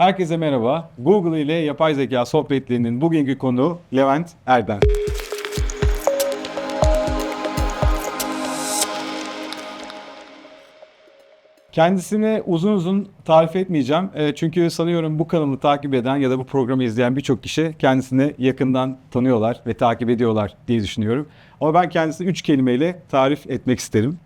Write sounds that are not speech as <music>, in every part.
Herkese merhaba. Google ile yapay zeka sohbetlerinin bugünkü konu Levent Erden. Kendisini uzun uzun tarif etmeyeceğim. E, çünkü sanıyorum bu kanalı takip eden ya da bu programı izleyen birçok kişi kendisini yakından tanıyorlar ve takip ediyorlar diye düşünüyorum. Ama ben kendisini üç kelimeyle tarif etmek isterim.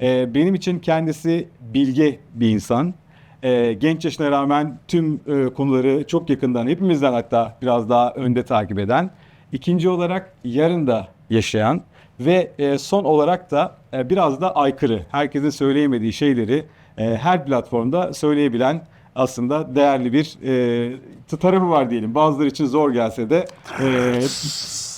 E, benim için kendisi bilge bir insan. E, genç yaşına rağmen tüm e, konuları çok yakından, hepimizden hatta biraz daha önde takip eden. İkinci olarak yarında yaşayan ve e, son olarak da e, biraz da aykırı, herkesin söyleyemediği şeyleri e, her platformda söyleyebilen aslında değerli bir e, tarafı var diyelim. Bazıları için zor gelse de e,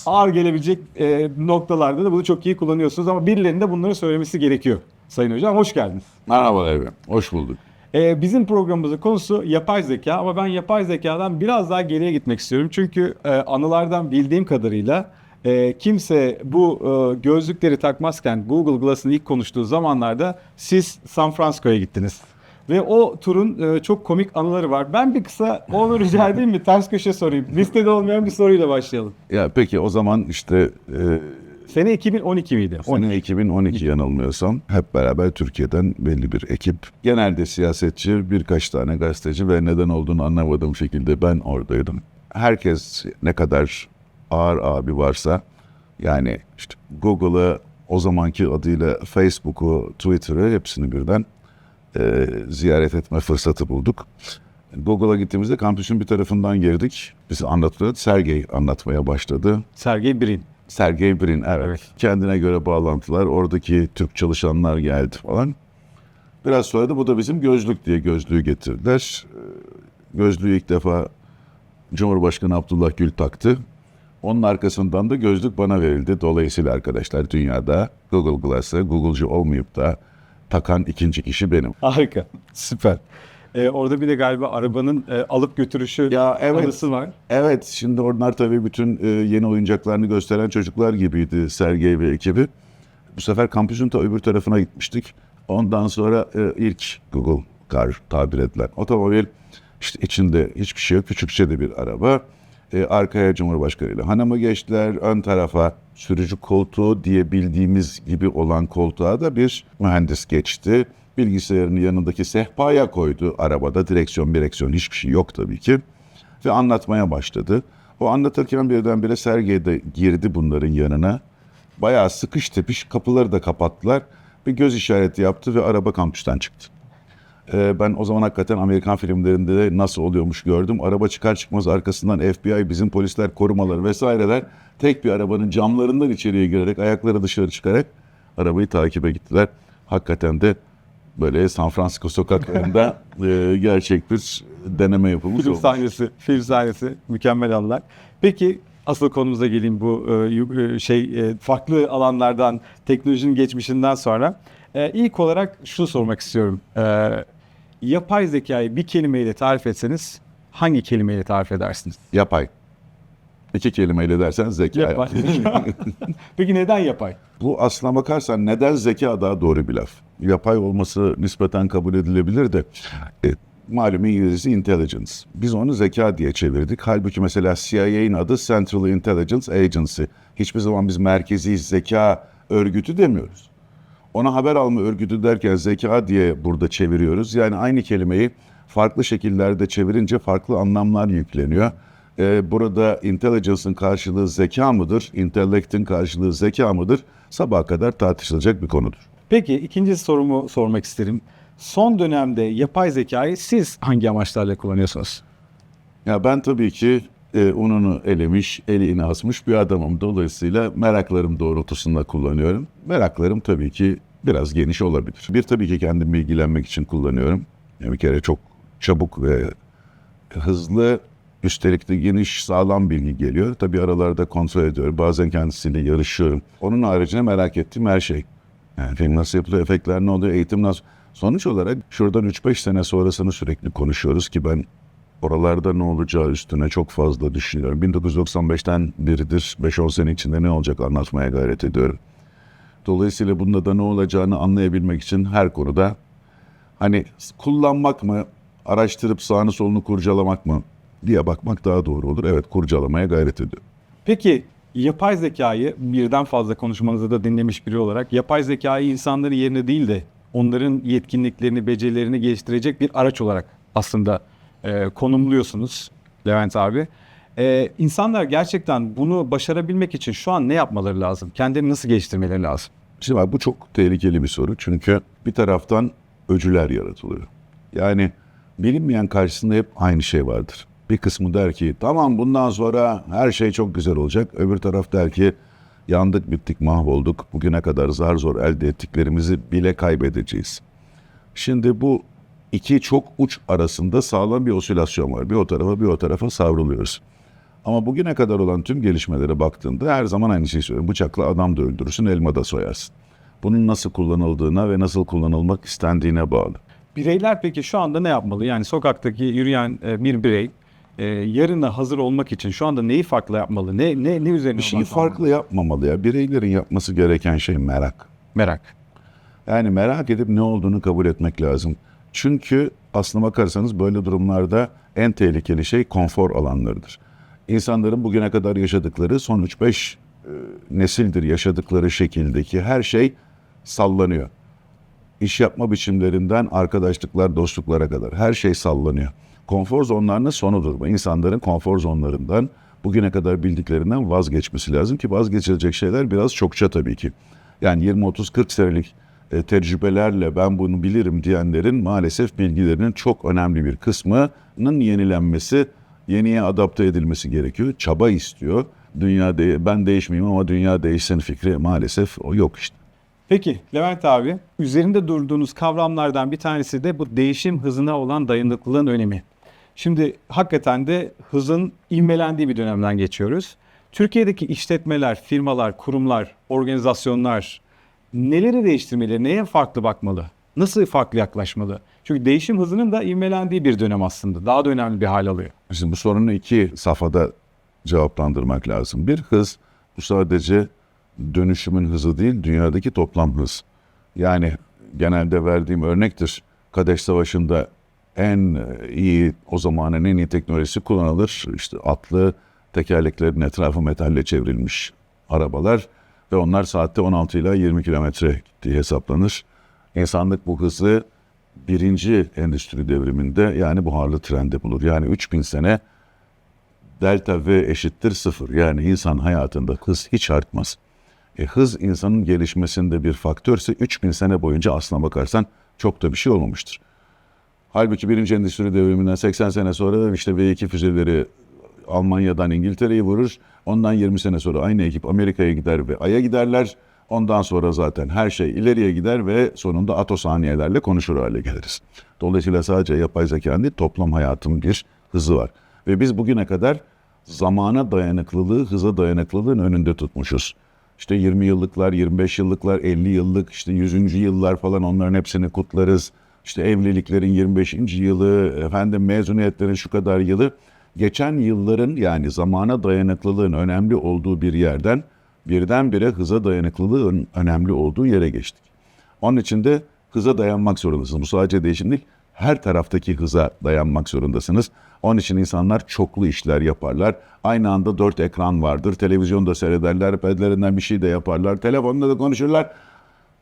ağır gelebilecek e, noktalarda da bunu çok iyi kullanıyorsunuz ama birilerinin de bunları söylemesi gerekiyor. Sayın Hocam hoş geldiniz. Merhaba Evren, hoş bulduk. Ee, bizim programımızın konusu yapay zeka ama ben yapay zekadan biraz daha geriye gitmek istiyorum. Çünkü e, anılardan bildiğim kadarıyla e, kimse bu e, gözlükleri takmazken Google Glass'ın ilk konuştuğu zamanlarda siz San Francisco'ya gittiniz. Ve o turun e, çok komik anıları var. Ben bir kısa onu rica edeyim mi? Ters köşe sorayım. Listede olmayan bir soruyla başlayalım. Ya peki o zaman işte e, Sene 2012 miydi? sene 2012 yanılmıyorsam hep beraber Türkiye'den belli bir ekip. Genelde siyasetçi, birkaç tane gazeteci ve neden olduğunu anlamadığım şekilde ben oradaydım. Herkes ne kadar ağır abi varsa yani işte Google'ı o zamanki adıyla Facebook'u, Twitter'ı hepsini birden e, ziyaret etme fırsatı bulduk. Google'a gittiğimizde kampüsün bir tarafından girdik. Bizi anlatıyordu. Sergey anlatmaya başladı. Sergey Brin. Sergey Brin evet. Evet. Kendine göre bağlantılar. Oradaki Türk çalışanlar geldi falan. Biraz sonra da bu da bizim gözlük diye gözlüğü getirdiler. Ee, Gözlüğü ilk defa Cumhurbaşkanı Abdullah Gül taktı. Onun arkasından da gözlük bana verildi. Dolayısıyla arkadaşlar dünyada Google Glass'ı Google'cu olmayıp da takan ikinci kişi benim. Harika. Süper. Ee, orada bir de galiba arabanın e, alıp götürüşü Ya evet. anısı var. Evet, şimdi onlar tabii bütün e, yeni oyuncaklarını gösteren çocuklar gibiydi Sergey ve ekibi. Bu sefer kampüsün ta öbür tarafına gitmiştik. Ondan sonra e, ilk Google Car tabir edilen otomobil. işte içinde hiçbir şey yok, küçükçe de bir araba. E, arkaya Cumhurbaşkanı ile hanımı geçtiler. Ön tarafa sürücü koltuğu diye bildiğimiz gibi olan koltuğa da bir mühendis geçti. Bilgisayarını yanındaki sehpaya koydu. Arabada direksiyon direksiyon hiçbir şey yok tabii ki ve anlatmaya başladı. O anlatırken birdenbire Sergey de girdi bunların yanına. Bayağı sıkış tepiş kapıları da kapattılar. Bir göz işareti yaptı ve araba kampüsten çıktı. Ee, ben o zaman hakikaten Amerikan filmlerinde de nasıl oluyormuş gördüm. Araba çıkar çıkmaz arkasından FBI, bizim polisler, korumaları vesaireler tek bir arabanın camlarından içeriye girerek, ayakları dışarı çıkarak arabayı takibe gittiler. Hakikaten de böyle San Francisco sokaklarında <laughs> e, gerçek bir deneme yapılmış Film olmuş. sahnesi, film sahnesi mükemmel anlar. Peki asıl konumuza geleyim bu e, e, şey e, farklı alanlardan teknolojinin geçmişinden sonra. E, ilk olarak şunu sormak istiyorum. E, yapay zekayı bir kelimeyle tarif etseniz hangi kelimeyle tarif edersiniz? Yapay. İki kelimeyle dersen zeka. Yapay. <laughs> Peki neden yapay? Bu aslına bakarsan neden zeka daha doğru bir laf. Yapay olması nispeten kabul edilebilir de e, malum İngilizcesi intelligence. Biz onu zeka diye çevirdik. Halbuki mesela CIA'nin adı Central Intelligence Agency. Hiçbir zaman biz merkezi zeka örgütü demiyoruz. Ona haber alma örgütü derken zeka diye burada çeviriyoruz. Yani aynı kelimeyi farklı şekillerde çevirince farklı anlamlar yükleniyor. Ee, burada intelligence'ın karşılığı zeka mıdır, intellect'in karşılığı zeka mıdır? Sabaha kadar tartışılacak bir konudur. Peki ikinci sorumu sormak isterim. Son dönemde yapay zekayı siz hangi amaçlarla kullanıyorsunuz? Ya ben tabii ki e, ununu elemiş, eliğini asmış bir adamım. Dolayısıyla meraklarım doğrultusunda kullanıyorum. Meraklarım tabii ki biraz geniş olabilir. Bir tabii ki kendimi bilgilenmek için kullanıyorum. Yani bir kere çok çabuk ve hızlı, üstelik de geniş, sağlam bilgi geliyor. Tabii aralarda kontrol ediyorum. Bazen kendisiyle yarışıyorum. Onun haricinde merak ettiğim her şey. Yani film nasıl yapılıyor, efektler ne oluyor, eğitim nasıl... Sonuç olarak şuradan 3-5 sene sonrasını sürekli konuşuyoruz ki ben oralarda ne olacağı üstüne çok fazla düşünüyorum. 1995'ten beridir 5-10 sene içinde ne olacak anlatmaya gayret ediyorum. Dolayısıyla bunda da ne olacağını anlayabilmek için her konuda hani kullanmak mı, araştırıp sağını solunu kurcalamak mı diye bakmak daha doğru olur. Evet kurcalamaya gayret ediyorum. Peki yapay zekayı birden fazla konuşmanızı da dinlemiş biri olarak yapay zekayı insanların yerine değil de onların yetkinliklerini, becerilerini geliştirecek bir araç olarak aslında e, konumluyorsunuz Levent abi. E, insanlar gerçekten bunu başarabilmek için şu an ne yapmaları lazım? Kendilerini nasıl geliştirmeleri lazım? Şimdi bak bu çok tehlikeli bir soru. Çünkü bir taraftan öcüler yaratılıyor. Yani bilinmeyen karşısında hep aynı şey vardır. Bir kısmı der ki tamam bundan sonra her şey çok güzel olacak. Öbür taraf der ki yandık bittik mahvolduk. Bugüne kadar zar zor elde ettiklerimizi bile kaybedeceğiz. Şimdi bu iki çok uç arasında sağlam bir osilasyon var. Bir o tarafa bir o tarafa savruluyoruz. Ama bugüne kadar olan tüm gelişmelere baktığında her zaman aynı şeyi söylüyorum. Bıçakla adam da öldürürsün, elma da soyarsın. Bunun nasıl kullanıldığına ve nasıl kullanılmak istendiğine bağlı. Bireyler peki şu anda ne yapmalı? Yani sokaktaki yürüyen e, bir birey e, yarına hazır olmak için şu anda neyi farklı yapmalı? Ne ne ne üzerine Bir şeyi farklı yapmamalı ya. Bireylerin yapması gereken şey merak. Merak. Yani merak edip ne olduğunu kabul etmek lazım. Çünkü aslına bakarsanız böyle durumlarda en tehlikeli şey konfor alanlarıdır. İnsanların bugüne kadar yaşadıkları son 3-5 e, nesildir yaşadıkları şekildeki her şey sallanıyor. İş yapma biçimlerinden arkadaşlıklar, dostluklara kadar her şey sallanıyor. Konfor zonlarının sonudur bu. İnsanların konfor zonlarından bugüne kadar bildiklerinden vazgeçmesi lazım ki vazgeçilecek şeyler biraz çokça tabii ki. Yani 20-30-40 senelik e, tecrübelerle ben bunu bilirim diyenlerin maalesef bilgilerinin çok önemli bir kısmının yenilenmesi, yeniye adapte edilmesi gerekiyor. Çaba istiyor. Dünya de, ben değişmeyeyim ama dünya değişsin fikri maalesef o yok işte. Peki Levent abi, üzerinde durduğunuz kavramlardan bir tanesi de bu değişim hızına olan dayanıklılığın önemi. Şimdi hakikaten de hızın ivmelendiği bir dönemden geçiyoruz. Türkiye'deki işletmeler, firmalar, kurumlar, organizasyonlar neleri değiştirmeli, neye farklı bakmalı? Nasıl farklı yaklaşmalı? Çünkü değişim hızının da ivmelendiği bir dönem aslında. Daha da önemli bir hal alıyor. Şimdi bu sorunu iki safhada cevaplandırmak lazım. Bir hız bu sadece dönüşümün hızı değil, dünyadaki toplam hız. Yani genelde verdiğim örnektir. Kadeş Savaşı'nda en e, iyi, o zamanın en iyi teknolojisi kullanılır. İşte atlı tekerleklerin etrafı metalle çevrilmiş arabalar ve onlar saatte 16 ile 20 kilometre gittiği hesaplanır. İnsanlık bu hızı birinci endüstri devriminde yani buharlı trende bulur. Yani 3000 sene delta V eşittir sıfır. Yani insan hayatında hız hiç artmaz. E, hız insanın gelişmesinde bir faktörse 3000 sene boyunca aslına bakarsan çok da bir şey olmamıştır. Halbuki birinci endüstri devriminden 80 sene sonra da işte V2 füzeleri Almanya'dan İngiltere'yi vurur. Ondan 20 sene sonra aynı ekip Amerika'ya gider ve Ay'a giderler. Ondan sonra zaten her şey ileriye gider ve sonunda atosaniyelerle konuşur hale geliriz. Dolayısıyla sadece yapay zekanın değil toplam hayatın bir hızı var. Ve biz bugüne kadar zamana dayanıklılığı, hıza dayanıklılığın önünde tutmuşuz. İşte 20 yıllıklar, 25 yıllıklar, 50 yıllık, işte 100. yıllar falan onların hepsini kutlarız. İşte evliliklerin 25. yılı, efendim mezuniyetlerin şu kadar yılı. Geçen yılların yani zamana dayanıklılığın önemli olduğu bir yerden birdenbire hıza dayanıklılığın önemli olduğu yere geçtik. Onun için de hıza dayanmak zorundasınız. Bu sadece değişim değil, her taraftaki hıza dayanmak zorundasınız. Onun için insanlar çoklu işler yaparlar. Aynı anda dört ekran vardır. Televizyonda seyrederler, pedlerinden bir şey de yaparlar. Telefonda da konuşurlar.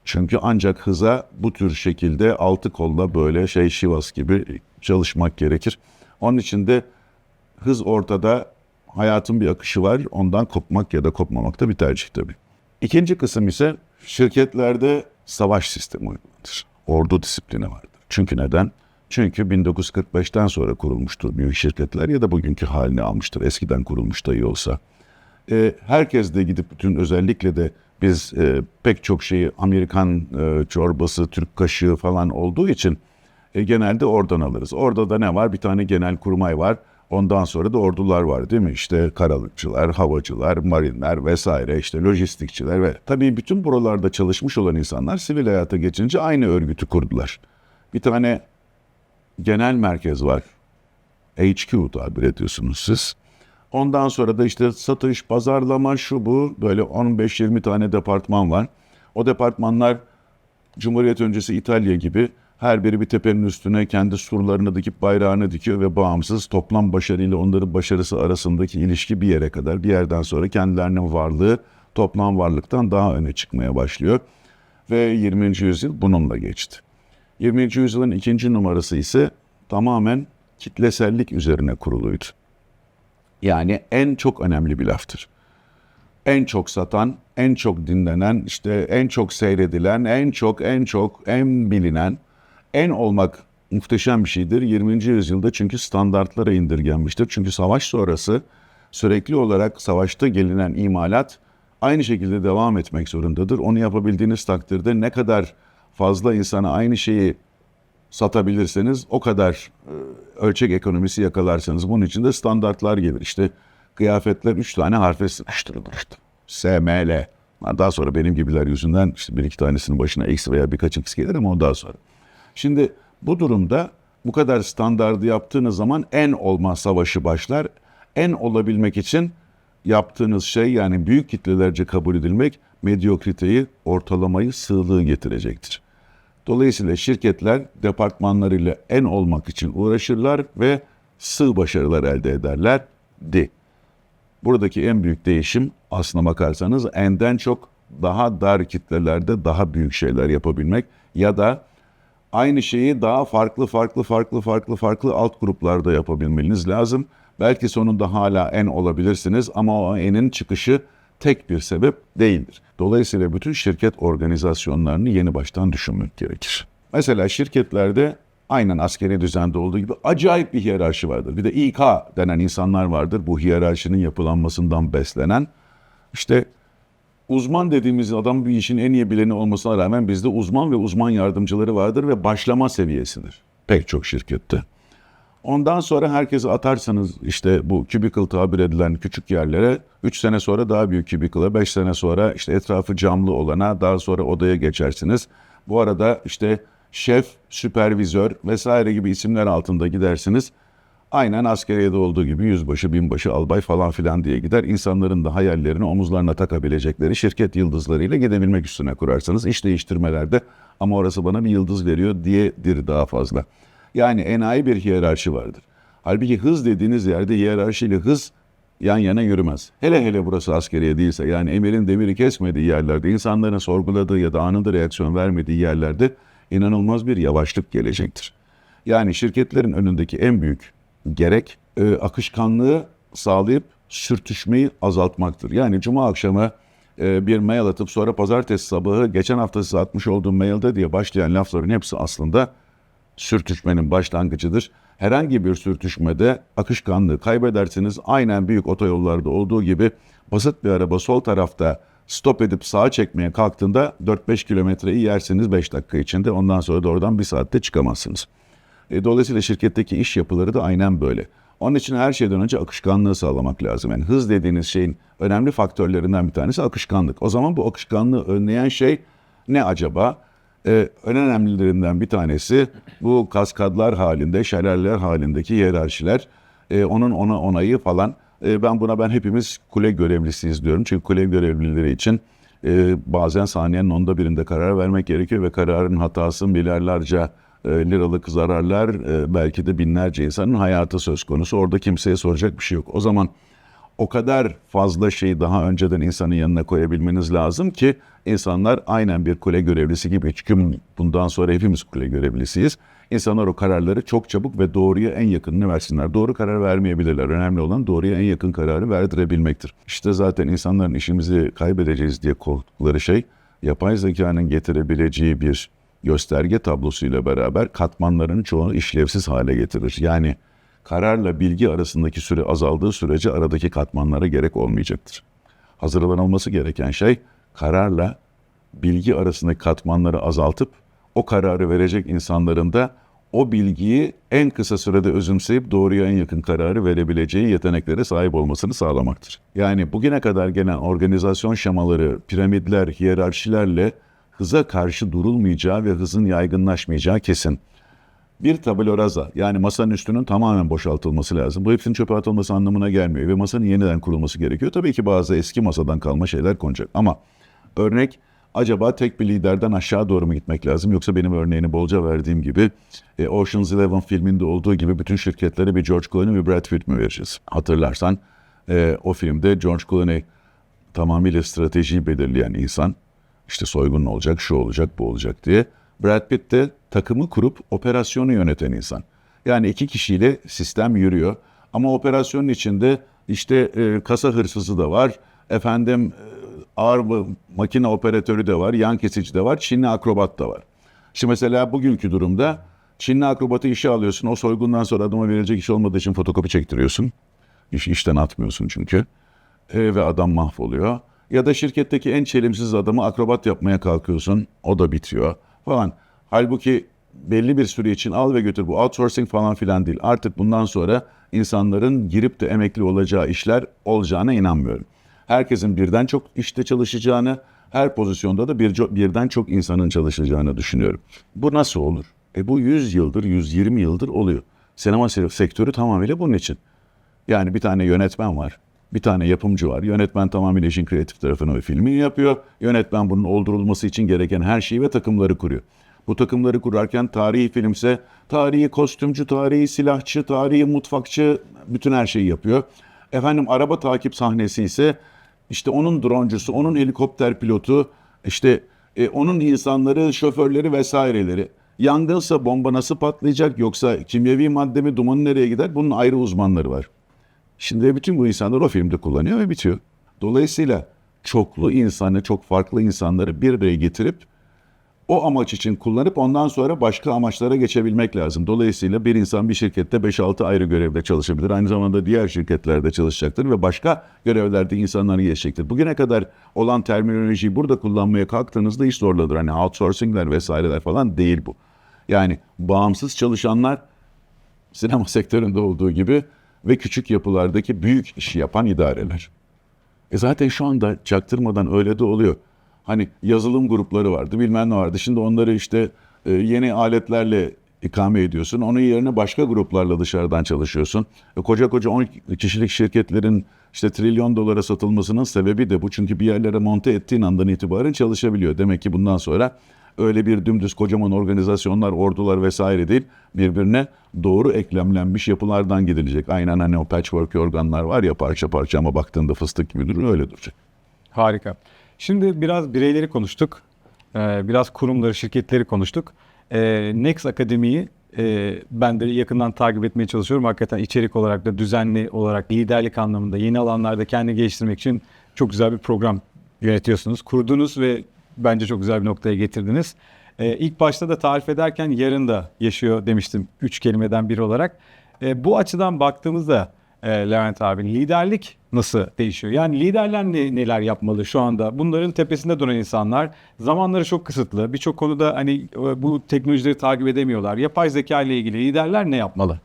Çünkü ancak hıza bu tür şekilde altı kolla böyle şey şivas gibi çalışmak gerekir. Onun için de hız ortada, hayatın bir akışı var. Ondan kopmak ya da kopmamak da bir tercih tabii. İkinci kısım ise şirketlerde savaş sistemi uygulanır. Ordu disiplini vardır. Çünkü neden? Çünkü 1945'ten sonra kurulmuştur büyük şirketler ya da bugünkü halini almıştır. Eskiden kurulmuş dahi olsa. E, herkes de gidip bütün özellikle de biz e, pek çok şeyi Amerikan e, çorbası, Türk kaşığı falan olduğu için e, genelde oradan alırız. Orada da ne var? Bir tane genel kurmay var. Ondan sonra da ordular var değil mi? İşte karalıkçılar, havacılar, marinler vesaire işte lojistikçiler ve tabii bütün buralarda çalışmış olan insanlar sivil hayata geçince aynı örgütü kurdular. Bir tane genel merkez var. HQ tabir ediyorsunuz siz. Ondan sonra da işte satış, pazarlama, şu bu böyle 15-20 tane departman var. O departmanlar Cumhuriyet öncesi İtalya gibi Her biri bir tepenin üstüne kendi surlarını dikip bayrağını dikiyor ve bağımsız toplam başarıyla onların başarısı arasındaki ilişki bir yere kadar bir yerden sonra kendilerinin varlığı toplam varlıktan daha öne çıkmaya başlıyor. Ve 20. yüzyıl bununla geçti. 20. yüzyılın ikinci numarası ise tamamen kitlesellik üzerine kuruluydu. Yani en çok önemli bir laftır. En çok satan, en çok dinlenen, işte en çok seyredilen, en çok, en çok, en bilinen, en olmak muhteşem bir şeydir 20. yüzyılda çünkü standartlara indirgenmiştir. Çünkü savaş sonrası sürekli olarak savaşta gelinen imalat aynı şekilde devam etmek zorundadır. Onu yapabildiğiniz takdirde ne kadar fazla insana aynı şeyi satabilirseniz o kadar e, ölçek ekonomisi yakalarsanız bunun için de standartlar gelir. İşte kıyafetler üç tane harfe sıkıştırılır. SML. Daha sonra benim gibiler yüzünden işte bir iki tanesinin başına eksi veya birkaç x gelir ama o daha sonra. Şimdi bu durumda bu kadar standardı yaptığınız zaman en olmaz savaşı başlar. En olabilmek için yaptığınız şey yani büyük kitlelerce kabul edilmek medyokriteyi, ortalamayı, sığlığı getirecektir. Dolayısıyla şirketler departmanlarıyla en olmak için uğraşırlar ve sığ başarılar elde ederler di. Buradaki en büyük değişim aslına bakarsanız enden çok daha dar kitlelerde daha büyük şeyler yapabilmek ya da aynı şeyi daha farklı farklı farklı farklı farklı alt gruplarda yapabilmeniz lazım. Belki sonunda hala en olabilirsiniz ama o enin çıkışı tek bir sebep değildir. Dolayısıyla bütün şirket organizasyonlarını yeni baştan düşünmek gerekir. Mesela şirketlerde aynen askeri düzende olduğu gibi acayip bir hiyerarşi vardır. Bir de İK denen insanlar vardır. Bu hiyerarşinin yapılanmasından beslenen. İşte uzman dediğimiz adam bir işin en iyi bileni olmasına rağmen bizde uzman ve uzman yardımcıları vardır ve başlama seviyesidir. Pek çok şirkette. Ondan sonra herkesi atarsanız işte bu cubicle tabir edilen küçük yerlere 3 sene sonra daha büyük cubicle'a 5 sene sonra işte etrafı camlı olana daha sonra odaya geçersiniz. Bu arada işte şef, süpervizör vesaire gibi isimler altında gidersiniz. Aynen askeriyede olduğu gibi yüzbaşı, binbaşı, albay falan filan diye gider. İnsanların da hayallerini omuzlarına takabilecekleri şirket yıldızlarıyla gidebilmek üstüne kurarsanız iş değiştirmelerde ama orası bana bir yıldız veriyor diyedir daha fazla. Yani enayi bir hiyerarşi vardır. Halbuki hız dediğiniz yerde hiyerarşiyle hız yan yana yürümez. Hele hele burası askeriye değilse yani emirin demiri kesmediği yerlerde, insanların sorguladığı ya da anında reaksiyon vermediği yerlerde inanılmaz bir yavaşlık gelecektir. Yani şirketlerin önündeki en büyük gerek e, akışkanlığı sağlayıp sürtüşmeyi azaltmaktır. Yani cuma akşamı e, bir mail atıp sonra pazartesi sabahı geçen hafta size atmış olduğum mailde diye başlayan lafların hepsi aslında sürtüşmenin başlangıcıdır. Herhangi bir sürtüşmede akışkanlığı kaybedersiniz. Aynen büyük otoyollarda olduğu gibi basit bir araba sol tarafta stop edip sağa çekmeye kalktığında 4-5 kilometreyi yersiniz 5 dakika içinde. Ondan sonra da oradan bir saatte çıkamazsınız. E, dolayısıyla şirketteki iş yapıları da aynen böyle. Onun için her şeyden önce akışkanlığı sağlamak lazım. Yani hız dediğiniz şeyin önemli faktörlerinden bir tanesi akışkanlık. O zaman bu akışkanlığı önleyen şey ne acaba? Ee, en önemlilerinden bir tanesi bu kaskadlar halinde, şelaleler halindeki hiyerarşiler, e, onun ona onayı falan. E, ben buna ben hepimiz kule görevlisiyiz diyorum. Çünkü kule görevlileri için e, bazen saniyenin onda birinde karar vermek gerekiyor ve kararın hatası milyarlarca e, liralık zararlar, e, belki de binlerce insanın hayatı söz konusu. Orada kimseye soracak bir şey yok. O zaman o kadar fazla şeyi daha önceden insanın yanına koyabilmeniz lazım ki insanlar aynen bir kule görevlisi gibi çünkü bundan sonra hepimiz kule görevlisiyiz. İnsanlar o kararları çok çabuk ve doğruya en yakınını versinler. Doğru karar vermeyebilirler. Önemli olan doğruya en yakın kararı verdirebilmektir. İşte zaten insanların işimizi kaybedeceğiz diye korktukları şey yapay zekanın getirebileceği bir gösterge tablosuyla beraber katmanların çoğunu işlevsiz hale getirir. Yani kararla bilgi arasındaki süre azaldığı sürece aradaki katmanlara gerek olmayacaktır. Hazırlanılması gereken şey kararla bilgi arasındaki katmanları azaltıp o kararı verecek insanların da o bilgiyi en kısa sürede özümseyip doğruya en yakın kararı verebileceği yeteneklere sahip olmasını sağlamaktır. Yani bugüne kadar gelen organizasyon şemaları, piramidler, hiyerarşilerle hıza karşı durulmayacağı ve hızın yaygınlaşmayacağı kesin. Bir tablo raza yani masanın üstünün tamamen boşaltılması lazım. Bu hepsinin çöpe atılması anlamına gelmiyor ve masanın yeniden kurulması gerekiyor. Tabii ki bazı eski masadan kalma şeyler konacak ama örnek Acaba tek bir liderden aşağı doğru mu gitmek lazım yoksa benim örneğini bolca verdiğim gibi e, Ocean's Eleven filminde olduğu gibi bütün şirketlere bir George Clooney ve Brad Pitt mi vereceğiz? Hatırlarsan e, o filmde George Clooney tamamıyla stratejiyi belirleyen insan. İşte soygun olacak, şu olacak, bu olacak diye. Brad Pitt de takımı kurup operasyonu yöneten insan. Yani iki kişiyle sistem yürüyor. Ama operasyonun içinde işte e, kasa hırsızı da var. Efendim e, ağır makine operatörü de var, yan kesici de var, Çinli akrobat da var. Şimdi mesela bugünkü durumda Çinli akrobatı işe alıyorsun. O soygundan sonra adama verilecek iş olmadığı için fotokopi çektiriyorsun. İş, işten atmıyorsun çünkü. E, ve adam mahvoluyor. Ya da şirketteki en çelimsiz adamı akrobat yapmaya kalkıyorsun. O da bitiyor falan. Halbuki belli bir süre için al ve götür. Bu outsourcing falan filan değil. Artık bundan sonra insanların girip de emekli olacağı işler olacağına inanmıyorum. Herkesin birden çok işte çalışacağını, her pozisyonda da bir, birden çok insanın çalışacağını düşünüyorum. Bu nasıl olur? E bu 100 yıldır, 120 yıldır oluyor. Sinema se- sektörü tamamıyla bunun için. Yani bir tane yönetmen var. Bir tane yapımcı var. Yönetmen tamamıyla işin kreatif tarafını ve filmini yapıyor. Yönetmen bunun oldurulması için gereken her şeyi ve takımları kuruyor. Bu takımları kurarken tarihi filmse tarihi kostümcü, tarihi silahçı, tarihi mutfakçı bütün her şeyi yapıyor. Efendim araba takip sahnesi ise işte onun droncusu, onun helikopter pilotu, işte e, onun insanları, şoförleri vesaireleri. Yangınsa bomba nasıl patlayacak yoksa kimyevi madde mi dumanı nereye gider bunun ayrı uzmanları var. Şimdi bütün bu insanlar o filmde kullanıyor ve bitiyor. Dolayısıyla çoklu insanı, çok farklı insanları bir araya getirip o amaç için kullanıp ondan sonra başka amaçlara geçebilmek lazım. Dolayısıyla bir insan bir şirkette 5-6 ayrı görevde çalışabilir. Aynı zamanda diğer şirketlerde çalışacaktır ve başka görevlerde insanları geçecektir. Bugüne kadar olan terminolojiyi burada kullanmaya kalktığınızda iş zorladır. Hani outsourcingler vesaireler falan değil bu. Yani bağımsız çalışanlar sinema <laughs> sektöründe olduğu gibi ve küçük yapılardaki büyük işi yapan idareler. E zaten şu anda çaktırmadan öyle de oluyor. Hani yazılım grupları vardı bilmem ne vardı. Şimdi onları işte e, yeni aletlerle ikame ediyorsun. Onun yerine başka gruplarla dışarıdan çalışıyorsun. E, koca koca 10 kişilik şirketlerin işte trilyon dolara satılmasının sebebi de bu. Çünkü bir yerlere monte ettiğin andan itibaren çalışabiliyor. Demek ki bundan sonra öyle bir dümdüz kocaman organizasyonlar, ordular vesaire değil. Birbirine doğru eklemlenmiş yapılardan gidilecek. Aynen hani o patchwork organlar var ya parça parça ama baktığında fıstık gibi durur öyle duracak. Harika. Şimdi biraz bireyleri konuştuk. Ee, biraz kurumları, şirketleri konuştuk. Ee, Next Akademi'yi e, ben de yakından takip etmeye çalışıyorum. Hakikaten içerik olarak da düzenli olarak liderlik anlamında yeni alanlarda kendini geliştirmek için çok güzel bir program yönetiyorsunuz. Kurdunuz ve bence çok güzel bir noktaya getirdiniz. Ee, ilk başta da tarif ederken yarın da yaşıyor demiştim. Üç kelimeden biri olarak. Ee, bu açıdan baktığımızda e, Levent abi liderlik nasıl değişiyor? Yani liderler ne, neler yapmalı şu anda? Bunların tepesinde duran insanlar zamanları çok kısıtlı. Birçok konuda hani e, bu teknolojileri takip edemiyorlar. Yapay zeka ile ilgili liderler ne yapmalı?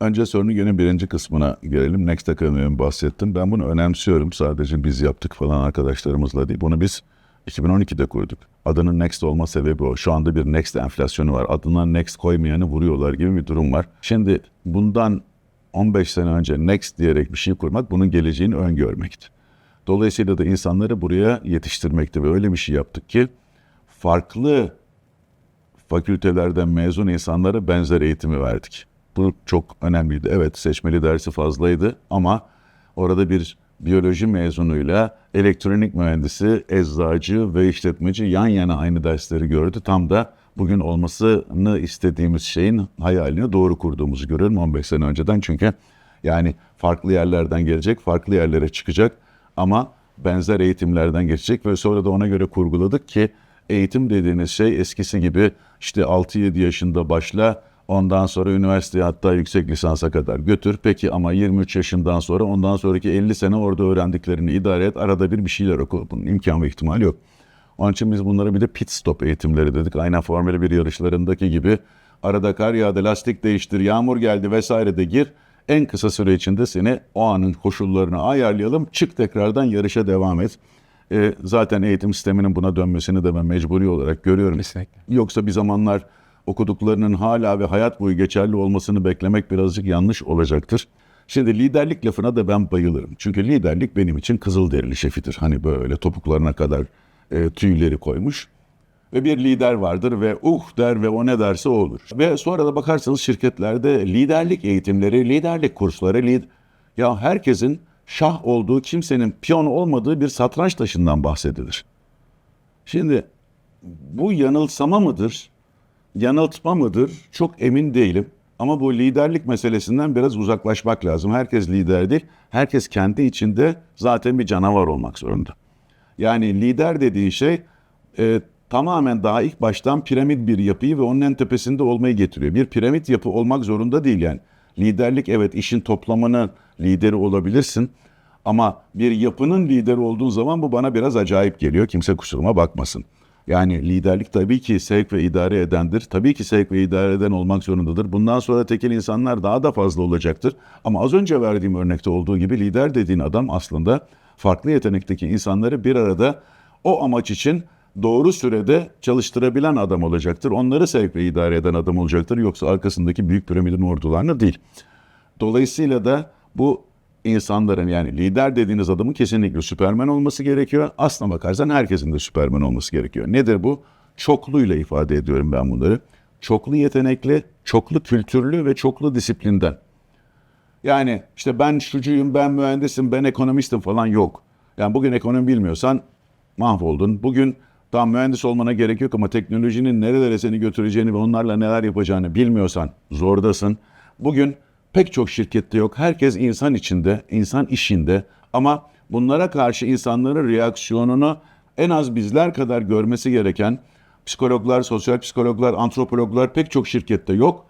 Önce sorunun yine birinci kısmına gelelim. Next Academy'den bahsettim. Ben bunu önemsiyorum. Sadece biz yaptık falan arkadaşlarımızla değil. Bunu biz 2012'de kurduk. Adının Next olma sebebi o. Şu anda bir Next enflasyonu var. Adına Next koymayanı vuruyorlar gibi bir durum var. Şimdi bundan 15 sene önce Next diyerek bir şey kurmak bunun geleceğini öngörmekti. Dolayısıyla da insanları buraya yetiştirmekti ve öyle bir şey yaptık ki farklı fakültelerden mezun insanlara benzer eğitimi verdik. Bu çok önemliydi. Evet seçmeli dersi fazlaydı ama orada bir biyoloji mezunuyla elektronik mühendisi, eczacı ve işletmeci yan yana aynı dersleri gördü. Tam da bugün olmasını istediğimiz şeyin hayalini doğru kurduğumuzu görüyorum 15 sene önceden. Çünkü yani farklı yerlerden gelecek, farklı yerlere çıkacak ama benzer eğitimlerden geçecek ve sonra da ona göre kurguladık ki eğitim dediğiniz şey eskisi gibi işte 6-7 yaşında başla ondan sonra üniversiteye hatta yüksek lisansa kadar götür. Peki ama 23 yaşından sonra ondan sonraki 50 sene orada öğrendiklerini idare et. Arada bir bir şeyler oku. Bunun imkan ve ihtimali yok. Onun için biz bunlara bir de pit stop eğitimleri dedik. Aynen Formula 1 yarışlarındaki gibi arada kar yağdı, lastik değiştir, yağmur geldi vesaire de gir. En kısa süre içinde seni o anın koşullarını ayarlayalım. Çık tekrardan yarışa devam et. Ee, zaten eğitim sisteminin buna dönmesini de ben mecburi olarak görüyorum. Kesinlikle. Yoksa bir zamanlar okuduklarının hala ve hayat boyu geçerli olmasını beklemek birazcık yanlış olacaktır. Şimdi liderlik lafına da ben bayılırım. Çünkü liderlik benim için kızıl derili şefidir. Hani böyle topuklarına kadar e, tüyleri koymuş. Ve bir lider vardır ve uh der ve o ne derse o olur. Ve sonra da bakarsanız şirketlerde liderlik eğitimleri, liderlik kursları, lid ya herkesin şah olduğu, kimsenin piyon olmadığı bir satranç taşından bahsedilir. Şimdi bu yanılsama mıdır, yanıltma mıdır çok emin değilim. Ama bu liderlik meselesinden biraz uzaklaşmak lazım. Herkes lider değil, herkes kendi içinde zaten bir canavar olmak zorunda. Yani lider dediği şey e, tamamen daha ilk baştan piramit bir yapıyı ve onun en tepesinde olmayı getiriyor. Bir piramit yapı olmak zorunda değil yani. Liderlik evet işin toplamının lideri olabilirsin. Ama bir yapının lideri olduğun zaman bu bana biraz acayip geliyor. Kimse kusuruma bakmasın. Yani liderlik tabii ki sevk ve idare edendir. Tabii ki sevk ve idare eden olmak zorundadır. Bundan sonra tekil insanlar daha da fazla olacaktır. Ama az önce verdiğim örnekte olduğu gibi lider dediğin adam aslında farklı yetenekteki insanları bir arada o amaç için doğru sürede çalıştırabilen adam olacaktır. Onları sevk ve idare eden adam olacaktır. Yoksa arkasındaki büyük piramidin ordularını değil. Dolayısıyla da bu insanların yani lider dediğiniz adamın kesinlikle süpermen olması gerekiyor. Aslına bakarsan herkesin de süpermen olması gerekiyor. Nedir bu? Çokluyla ifade ediyorum ben bunları. Çoklu yetenekli, çoklu kültürlü ve çoklu disiplinden. Yani işte ben şucuyum, ben mühendisim, ben ekonomistim falan yok. Yani bugün ekonomi bilmiyorsan mahvoldun. Bugün tam mühendis olmana gerek yok ama teknolojinin nerelere seni götüreceğini ve onlarla neler yapacağını bilmiyorsan zordasın. Bugün pek çok şirkette yok. Herkes insan içinde, insan işinde ama bunlara karşı insanların reaksiyonunu en az bizler kadar görmesi gereken psikologlar, sosyal psikologlar, antropologlar pek çok şirkette yok.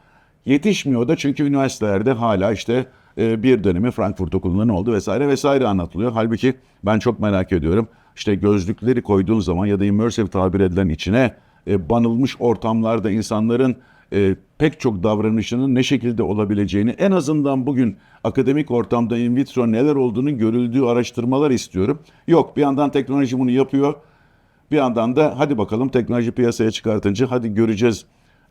Yetişmiyor da çünkü üniversitelerde hala işte e, bir dönemi Frankfurt Okulu'nda ne oldu vesaire vesaire anlatılıyor. Halbuki ben çok merak ediyorum. İşte gözlükleri koyduğun zaman ya da immersive tabir edilen içine e, banılmış ortamlarda insanların e, pek çok davranışının ne şekilde olabileceğini en azından bugün akademik ortamda in vitro neler olduğunu görüldüğü araştırmalar istiyorum. Yok bir yandan teknoloji bunu yapıyor. Bir yandan da hadi bakalım teknoloji piyasaya çıkartınca hadi göreceğiz.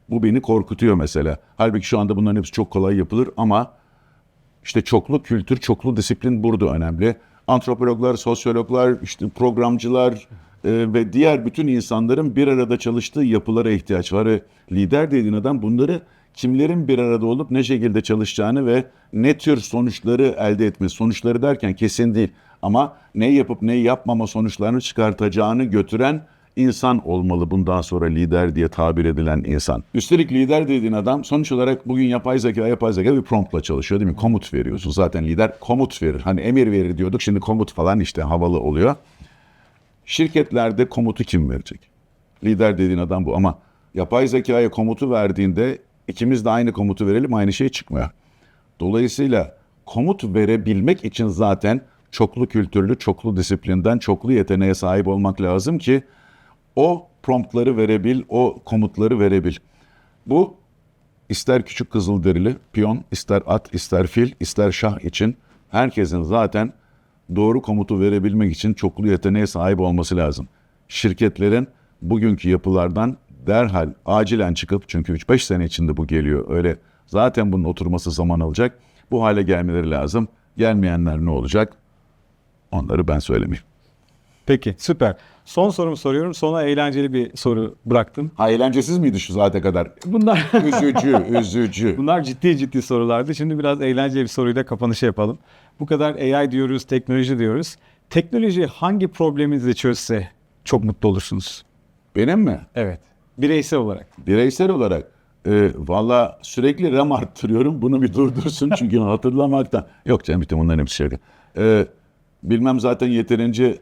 Bu beni korkutuyor mesela. Halbuki şu anda bunların hepsi çok kolay yapılır ama işte çoklu kültür, çoklu disiplin burada önemli. Antropologlar, sosyologlar, işte programcılar e, ve diğer bütün insanların bir arada çalıştığı yapılara ihtiyaç var. Ve lider dediğin adam bunları kimlerin bir arada olup ne şekilde çalışacağını ve ne tür sonuçları elde etmesi. Sonuçları derken kesin değil ama ne yapıp ne yapmama sonuçlarını çıkartacağını götüren insan olmalı bundan sonra lider diye tabir edilen insan. Üstelik lider dediğin adam sonuç olarak bugün yapay zeka yapay zeka bir promptla çalışıyor değil mi? Komut veriyorsun. Zaten lider komut verir. Hani emir verir diyorduk şimdi komut falan işte havalı oluyor. Şirketlerde komutu kim verecek? Lider dediğin adam bu ama yapay zekaya komutu verdiğinde ikimiz de aynı komutu verelim aynı şey çıkmıyor. Dolayısıyla komut verebilmek için zaten çoklu kültürlü, çoklu disiplinden, çoklu yeteneğe sahip olmak lazım ki o promptları verebil, o komutları verebil. Bu ister küçük kızılderili piyon, ister at, ister fil, ister şah için herkesin zaten doğru komutu verebilmek için çoklu yeteneğe sahip olması lazım. Şirketlerin bugünkü yapılardan derhal acilen çıkıp çünkü 3-5 sene içinde bu geliyor. Öyle zaten bunun oturması zaman alacak. Bu hale gelmeleri lazım. Gelmeyenler ne olacak? Onları ben söylemeyeyim. Peki süper. Son sorumu soruyorum. Sona eğlenceli bir soru bıraktım. Ha eğlencesiz miydi şu saate kadar? Bunlar <laughs> Üzücü, üzücü. bunlar ciddi ciddi sorulardı. Şimdi biraz eğlenceli bir soruyla kapanışı yapalım. Bu kadar AI diyoruz, teknoloji diyoruz. Teknoloji hangi probleminizi çözse çok mutlu olursunuz? Benim mi? Evet. Bireysel olarak. Bireysel olarak e, valla sürekli RAM arttırıyorum. Bunu bir durdursun çünkü <laughs> hatırlamaktan. Yok canım bütün bunların hepsi şaka. E, bilmem zaten yeterince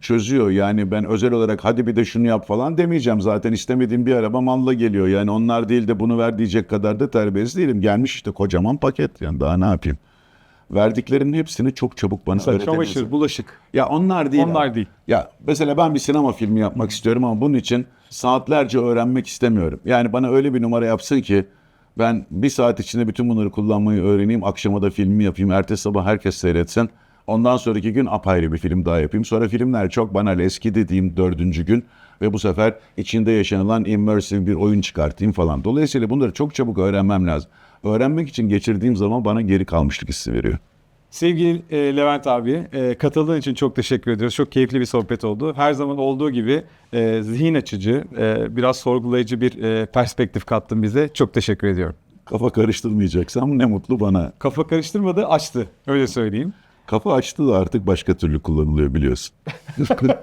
çözüyor. Yani ben özel olarak hadi bir de şunu yap falan demeyeceğim. Zaten istemediğim bir araba malla geliyor. Yani onlar değil de bunu ver diyecek kadar da terbiyesiz değilim. Gelmiş işte kocaman paket. Yani daha ne yapayım? Verdiklerinin hepsini çok çabuk bana öğretebilirsin. çamaşır, bulaşık. Ya onlar değil. Onlar abi. değil. Ya mesela ben bir sinema filmi yapmak istiyorum ama bunun için saatlerce öğrenmek istemiyorum. Yani bana öyle bir numara yapsın ki ben bir saat içinde bütün bunları kullanmayı öğreneyim. Akşama da filmi yapayım. Ertesi sabah herkes seyretsin. Ondan sonraki gün apayrı bir film daha yapayım. Sonra filmler çok banal eski dediğim dördüncü gün ve bu sefer içinde yaşanılan immersive bir oyun çıkartayım falan. Dolayısıyla bunları çok çabuk öğrenmem lazım. Öğrenmek için geçirdiğim zaman bana geri kalmışlık hissi veriyor. Sevgili e, Levent abi, e, katıldığın için çok teşekkür ediyoruz. Çok keyifli bir sohbet oldu. Her zaman olduğu gibi e, zihin açıcı, e, biraz sorgulayıcı bir e, perspektif kattın bize. Çok teşekkür ediyorum. Kafa karıştırmayacaksam ne mutlu bana. Kafa karıştırmadı, açtı. Öyle söyleyeyim. Kafa açtı da artık başka türlü kullanılıyor biliyorsun. <laughs>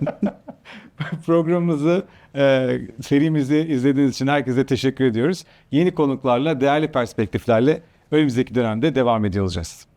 Programımızı, e, serimizi izlediğiniz için herkese teşekkür ediyoruz. Yeni konuklarla, değerli perspektiflerle önümüzdeki dönemde devam ediyor olacağız.